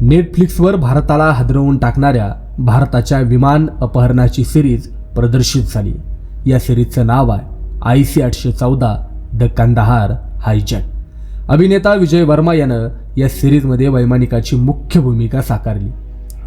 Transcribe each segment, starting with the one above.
नेटफ्लिक्सवर भारताला हादरवून टाकणाऱ्या भारताच्या विमान अपहरणाची सिरीज प्रदर्शित झाली. या सिरीजचं नाव आहे आय सी आठशे चौदा द कंदाहार हायजॅक. अभिनेता विजय वर्मा यानं या सिरीजमध्ये वैमानिकाची मुख्य भूमिका साकारली.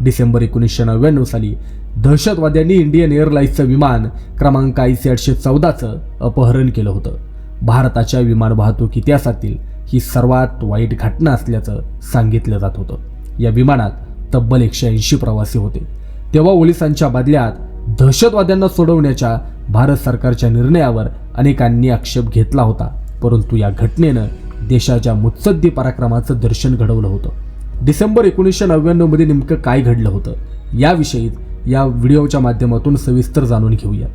डिसेंबर एकोणीसशे नव्याण्णव साली दहशतवाद्यांनी इंडियन एअरलाईन्सचं विमान क्रमांक आय सी आठशे चौदाचं अपहरण केलं होतं. भारताच्या विमान वाहतूक इतिहासातील ही सर्वात वाईट घटना असल्याचं सांगितलं जात होतं. या विमानात तब्बल एकशे ऐंशी प्रवासी होते. तेव्हा पोलिसांच्या बदल्यात दहशतवाद्यांना सोडवण्याच्या भारत सरकारच्या निर्णयावर अनेकांनी आक्षेप घेतला होता. परंतु या घटनेनं देशाच्या मुत्सद्दी पराक्रमाचं दर्शन घडवलं होतं. डिसेंबर एकोणीसशे नव्याण्णवमध्ये नेमकं काय घडलं होतं याविषयी या व्हिडिओच्या माध्यमातून सविस्तर जाणून घेऊयात.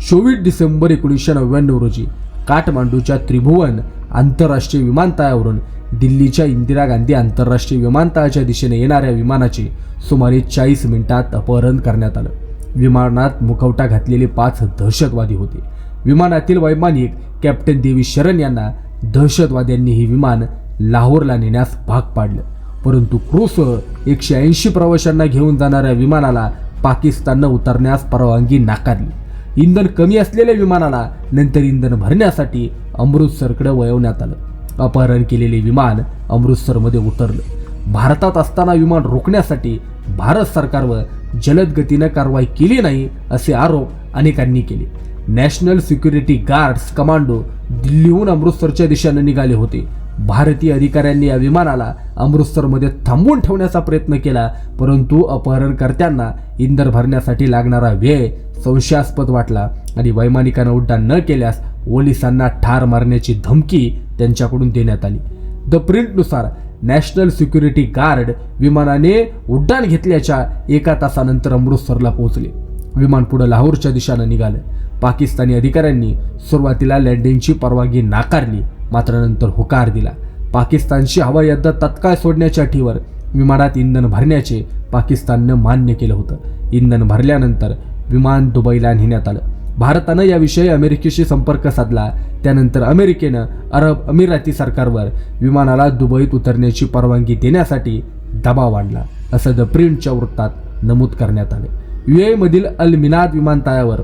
चोवीस डिसेंबर एकोणीसशे नव्याण्णव रोजी काठमांडूच्या त्रिभुवन आंतरराष्ट्रीय विमानतळावरून दिल्लीच्या इंदिरा गांधी आंतरराष्ट्रीय विमानतळाच्या दिशेने येणाऱ्या विमानाचे सुमारे चाळीस मिनिटात अपहरण करण्यात आलं. विमानात मुखवटा घातलेले पाच दहशतवादी होते. विमानातील वैमानिक कॅप्टन देवी शरण यांना दहशतवाद्यांनी हे विमान लाहोरला नेण्यास भाग पाडलं. परंतु क्रूसह एकशे ऐंशी प्रवाशांना घेऊन जाणाऱ्या विमानाला पाकिस्ताननं उतरण्यास परवानगी नाकारली. इंधन कमी असलेल्या विमानाला नंतर इंधन भरण्यासाठी अमृतसरकडे वळवण्यात आलं. अपहरण केलेले विमान अमृतसरमध्ये उतरलं. भारतात असताना विमान रोखण्यासाठी भारत सरकारवर जलद गतीनं कारवाई केली नाही असे आरोप अनेकांनी केले. नॅशनल सिक्युरिटी गार्ड्स कमांडो दिल्लीहून अमृतसरच्या दिशेनं निघाले होते. भारतीय अधिकाऱ्यांनी या विमानाला अमृतसरमध्ये थांबवून ठेवण्याचा प्रयत्न केला परंतु अपहरणकर्त्यांना इंधन भरण्यासाठी लागणारा वेळ संशयास्पद वाटला आणि वैमानिकांना उड्डाण न केल्यास पोलिसांना ठार मारण्याची धमकी त्यांच्याकडून देण्यात आली. द प्रिंटनुसार नॅशनल सिक्युरिटी गार्ड विमानाने उड्डाण घेतल्याच्या एका तासानंतर अमृतसरला पोहोचले. विमान पुढे लाहोरच्या दिशेनं निघालं. पाकिस्तानी अधिकाऱ्यांनी सुरुवातीला लँडिंगची परवानगी नाकारली. मात्र नंतर होकार दिला. पाकिस्तानची हवाई हद्द तत्काळ सोडण्याच्या अटीवर विमानात इंधन भरण्याचे पाकिस्ताननं मान्य केलं होतं. इंधन भरल्यानंतर विमान दुबईला नेण्यात आलं. भारतानं याविषयी अमेरिकेशी संपर्क साधला. त्यानंतर अमेरिकेनं अरब अमिराती सरकारवर विमानाला दुबईत उतरण्याची परवानगी देण्यासाठी दबाव आणला असं द प्रिंटच्या वृत्तात नमूद करण्यात आलं. यू अल मिनाद विमानतळावर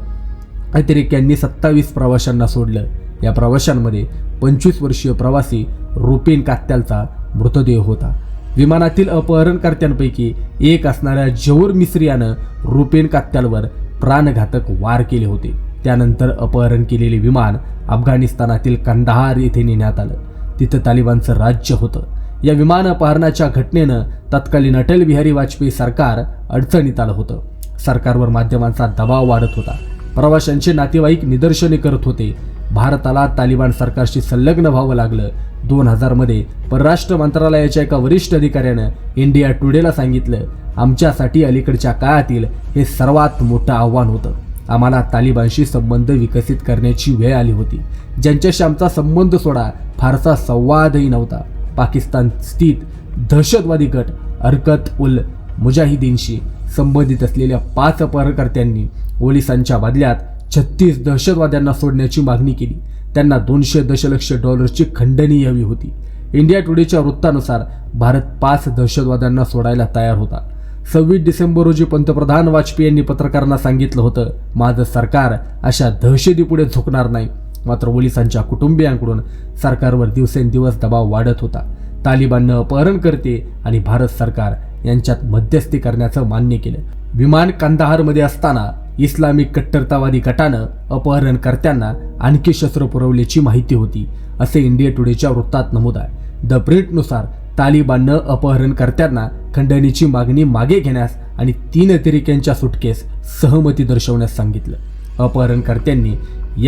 अतिरेक्यांनी सत्तावीस प्रवाशांना सोडलं. या प्रवाशांमध्ये पंचवीस वर्षीय प्रवासी रुपेन कात्यालचा मृतदेह होता. विमानातील अपहरणकर्त्यांपैकी एक असणाऱ्या जौर मिस्रियानं रुपेन कात्यालवर प्राणघातक वार केले होते. त्यानंतर अपहरण केलेले विमान अफगाणिस्तानातील कंदाहार येथे नेण्यात आलं. तिथं तालिबानचं राज्य होतं. या विमान अपहरणाच्या घटनेनं तत्कालीन अटल बिहारी वाजपेयी सरकार अडचणीत आलं होतं. सरकारवर माध्यमांचा दबाव वाढत होता. प्रवाशांचे नातेवाईक निदर्शने करत होते. भारताला तालिबान सरकारशी संलग्न व्हावं लागलं. दोन हजारमध्ये परराष्ट्र मंत्रालयाच्या एका वरिष्ठ अधिकाऱ्यानं इंडिया टुडेला सांगितलं आमच्यासाठी अलीकडच्या काळातील हे सर्वात मोठं आव्हान होतं. आम्हाला तालिबानशी संबंध विकसित करण्याची वेळ आली होती. ज्यांच्याशी आमचा संबंध सोडा फारसा संवादही नव्हता. पाकिस्तान स्थित दहशतवादी गट हरकत उल मुजाहिदीनशी संबंधित असलेल्या पाच अपहरणकर्त्यांनी पोलिसांच्या बदल्यात छत्तीस दहशतवाद्यांना सोडण्याची मागणी केली. त्यांना दोनशे दशलक्ष डॉलरची खंडणी हवी होती. इंडिया टुडेच्या वृत्तानुसार भारत पाच दहशतवाद्यांना सोडायला तयार होता. सव्वीस डिसेंबर रोजी पंतप्रधान वाजपेयी यांनी पत्रकारांना सांगितलं होतं माझं सरकार अशा दहशतीपुढे झुकणार नाही. मात्र पोलिसांच्या कुटुंबियांकडून सरकारवर दिवसेंदिवस दबाव वाढत होता. तालिबाननं अपहरण करते आणि भारत सरकार यांच्यात मध्यस्थी करण्याचं मान्य केलं. विमान कंदाहारमध्ये असताना इस्लामिक कट्टरतावादी गटानं अपहरणकर्त्यांना आणखी शस्त्र पुरवल्याची माहिती होती असे इंडिया टुडेच्या वृत्तात नमूद आहे. द प्रिंटनुसार तालिबाननं अपहरणकर्त्यांना खंडणीची मागणी मागे घेण्यास आणि तीन अतिरेक्यांच्या सुटकेस सहमती दर्शवण्यास सांगितलं. अपहरणकर्त्यांनी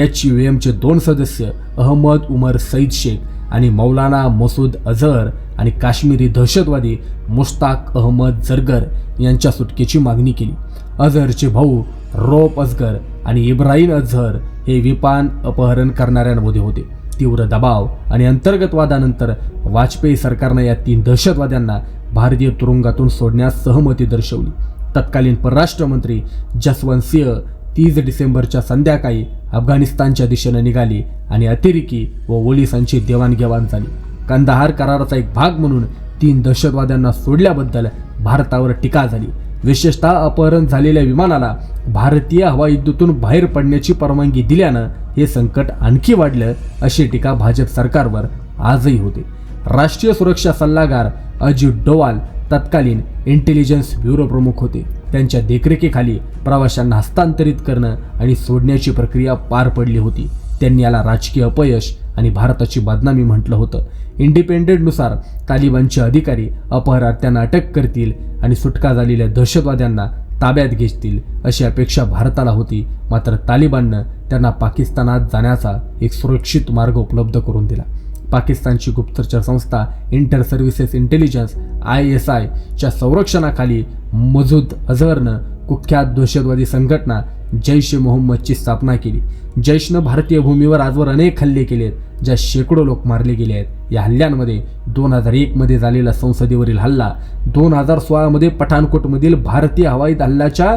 एच यू एमचे दोन सदस्य अहमद उमर सईद शेख आणि मौलाना मसूद अझहर आणि काश्मीरी दहशतवादी मुश्ताक अहमद जरगर यांच्या सुटकेची मागणी केली. अझहरचे भाऊ रोप अजगर आणि इब्राहिम अझहर हे विपान अपहरण करणाऱ्यांमध्ये होते. तीव्र दबाव आणि अंतर्गत वादानंतर वाजपेयी सरकारनं या तीन दहशतवाद्यांना भारतीय तुरुंगातून सोडण्यास सहमती दर्शवली. तत्कालीन परराष्ट्र मंत्री जसवंत सिंह तीस डिसेंबरच्या संध्याकाळी अफगाणिस्तानच्या दिशेनं निघाली आणि अतिरेकी व पोलिसांची देवाणघेवाण झाली. कंदाहार कराराचा एक भाग म्हणून तीन दहशतवाद्यांना सोडल्याबद्दल भारतावर टीका झाली. विशेषतः अपहरण झालेल्या विमानाला भारतीय हवाई युद्धातून बाहेर पडण्याची परवानगी दिल्यानं हे संकट आणखी वाढलं अशी टीका भाजप सरकारवर आजही होते. राष्ट्रीय सुरक्षा सल्लागार अजित डोवाल तत्कालीन इंटेलिजन्स ब्युरो प्रमुख होते. त्यांच्या देखरेखीखाली प्रवाशांना हस्तांतरित करणं आणि सोडण्याची प्रक्रिया पार पडली होती. त्यांनी याला राजकीय अपयश आणि भारताची बदनामी म्हटलं होतं. इंडिपेंडेंटनुसार तालिबानचे अधिकारी अपहरात्यांना अटक करतील आणि सुटका झालेल्या दहशतवाद्यांना ताब्यात घेतील अशी अपेक्षा भारताला होती. मात्र तालिबाननं त्यांना पाकिस्तानात जाण्याचा एक सुरक्षित मार्ग उपलब्ध करून दिला. पाकिस्तानची गुप्तचर संस्था inter services intelligence I S आयच्या संरक्षणाखाली मजूद अझहरनं कुख्यात दहशतवादी संघटना जैश ए मोहम्मदची स्थापना केली. जैशनं भारतीय भूमीवर आजवर अनेक हल्ले केले आहेत ज्या शेकडो लोक मारले गेले आहेत. या हल्ल्यांमध्ये दोन हजार एकमध्ये झालेला संसदेवरील हल्ला दोन हजार सोळामध्ये पठाणकोटमधील भारतीय हवाई हल्ल्याच्या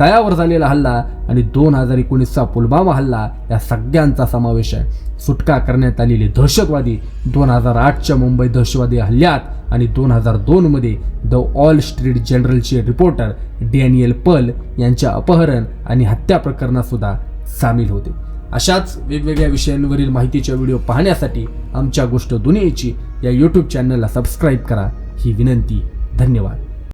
तळावर झालेला हल्ला आणि दोन हजार एकोणीसचा पुलवामा हल्ला या सगळ्यांचा समावेश आहे. सुटका करण्यात आलेले दहशतवादी दोन हजार आठच्या मुंबई दहशतवादी हल्ल्यात आणि दोन हजार दोनमध्ये द ऑल स्ट्रीट जनरलचे रिपोर्टर डॅनियल पल यांच्या अपहरण आणि हत्या प्रकरणात सुद्धा सामील होते. अशाच वेगवेगळ्या विषयांवरील माहितीच्या व्हिडिओ पाहण्यासाठी आमच्या गोष्ट दुनियेची या यूट्यूब चॅनलला सबस्क्राईब करा. ही विनंती. धन्यवाद.